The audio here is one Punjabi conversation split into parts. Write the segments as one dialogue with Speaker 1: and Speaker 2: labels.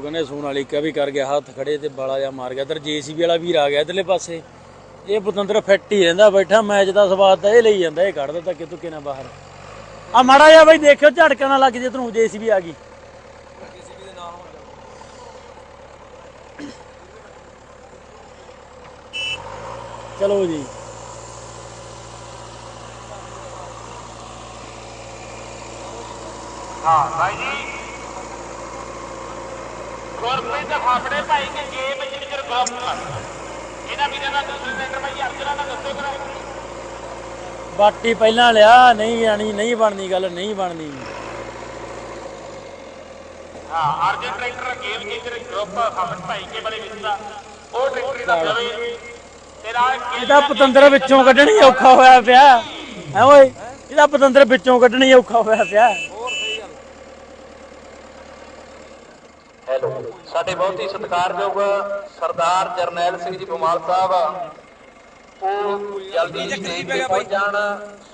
Speaker 1: ਕਹਿੰਦੇ ਸੋਨ ਵਾਲੀ ਕਾ ਵੀ ਕਰ ਗਿਆ, ਹੱਥ ਖੜੇ ਤੇ ਬਾਲਾ ਜਾ ਮਾਰ ਗਿਆ। ਇਧਰ ਜੀਸੀਬੀ ਵਾਲਾ ਵੀਰ ਆ ਗਿਆ ਇਧਰਲੇ ਪਾਸੇ। ਇਹ ਪਤੰਦਰ ਫਿੱਟ ਹੀ ਰਹਿੰਦਾ ਬੈਠਾ, ਮੈਚ ਦਾ ਸਵਾਦ ਤਾਂ ਇਹ ਲਈ ਜਾਂਦਾ, ਇਹ ਕੱਢ ਦਿੱਤਾ ਕਿ ਤੁਕੇ ਬਾਹਰ। ਆ ਮਾੜਾ ਜਿਹਾ ਬਈ ਦੇਖਿਓ ਝਟਕਾ ਨਾ ਲੱਗ ਜੇ ਤੈਨੂੰ ਜੀਸੀਬੀ ਆ ਗਈ। ਚਲੋ ਜੀ।
Speaker 2: ਹਾਂ ਭਾਈ ਜੀ। ਗੁਰਪ੍ਰੀਤ ਦਾ ਫਾਫੜੇ ਭਾਈ ਕੇ ਗੇਮ ਜਿੰਦਰ ਗੋਪ ਇਹਨਾਂ ਵੀਰਾਂ ਦਾ ਦੂਸਰੇ ਸੈਂਟਰ ਭਾਈ ਅਰਜਨਾ ਦਾ ਦੱਸੋ ਕਰੋ।
Speaker 1: ਬਾਟੀ ਪਹਿਲਾਂ ਲਿਆ ਨਹੀਂ ਆਣੀ ਨਹੀਂ ਬਣਨੀ ਗੱਲ ਨਹੀਂ ਬਣਨੀ
Speaker 2: ਹਾਂ Arjan tractor game Jinder group Phaphar Bhai Ke ਵਾਲੇ ਵਿੱਚ ਦਾ ਉਹ ਟਰੈਕਟਰ ਦਾ ਲਵੇ ਤੇਰਾ
Speaker 1: ਇਹਦਾ ਪਤੰਦਰ ਵਿੱਚੋਂ ਕੱਢਣੀ ਔਖਾ ਹੋਇਆ ਪਿਆ। ਹੈ ਓਏ ਇਹਦਾ ਪਤੰਦਰ ਵਿੱਚੋਂ ਕੱਢਣੀ ਔਖਾ ਹੋਇਆ ਪਿਆ।
Speaker 3: ਹੈਲੋ। ਸਾਡੇ ਬਹੁਤ ਹੀ ਸਤਿਕਾਰਯੋਗ ਸਰਦਾਰ ਜਰਨੈਲ ਸਿੰਘ ਜੀ ਬਮਾਲ ਸਾਹਿਬ। ਉਹ ਜਲਦੀ ਸਟੇਜ ਤੇ ਪਹੁੰਚ ਜਾਣ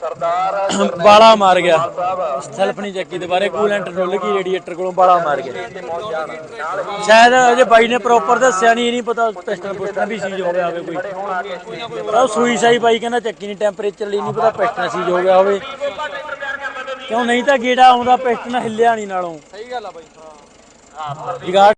Speaker 3: ਸਰਦਾਰ
Speaker 1: ਬਾਲਾ ਮਾਰ ਗਿਆ।
Speaker 3: ਬਮਾਲ ਸਾਹਿਬ।
Speaker 1: ਸੈਲਫ ਨਹੀਂ ਚੱਕੀ ਦੁਬਾਰੇ ਕੂਲੈਂਟ ਰੁੱਲ ਗਈ ਰੇਡੀਏਟਰ ਕੋਲੋਂ ਬਾਲਾ ਮਾਰ ਗਿਆ। ਸ਼ਾਇਦ ਅਜੇ ਬਾਈ ਨੇ ਪ੍ਰੋਪਰ ਦੱਸਿਆ ਨਹੀਂ ਇਹ ਨਹੀਂ ਪਤਾ ਪਿਸਟਨ ਪੁਸਟਨ ਵੀ ਸੀਜ ਹੋ ਗਿਆ ਹੋਵੇ ਕੋਈ। ਪਰ ਉਹ ਸੂਈ ਸਾਈ ਬਾਈ ਕਹਿੰਦਾ ਚੱਕੀ ਨਹੀਂ ਟੈਂਪਰੇਚਰ ਲਈ ਨਹੀਂ ਪਤਾ ਪਿਸਟਨ ਸੀਜ ਹੋ ਗਿਆ ਹੋਵੇ। ਕਿਉਂ ਨਹੀਂ ਤਾਂ ਗੇੜਾ ਆਉਂਦਾ ਪਿਸਟਨ ਹਿੱਲਿਆ ਨਹੀਂ ਨਾਲੋਂ। ਸਹੀ ਗੱਲ ਆ ਬਾਈ। ਹਾਂ ਜਗਾੜ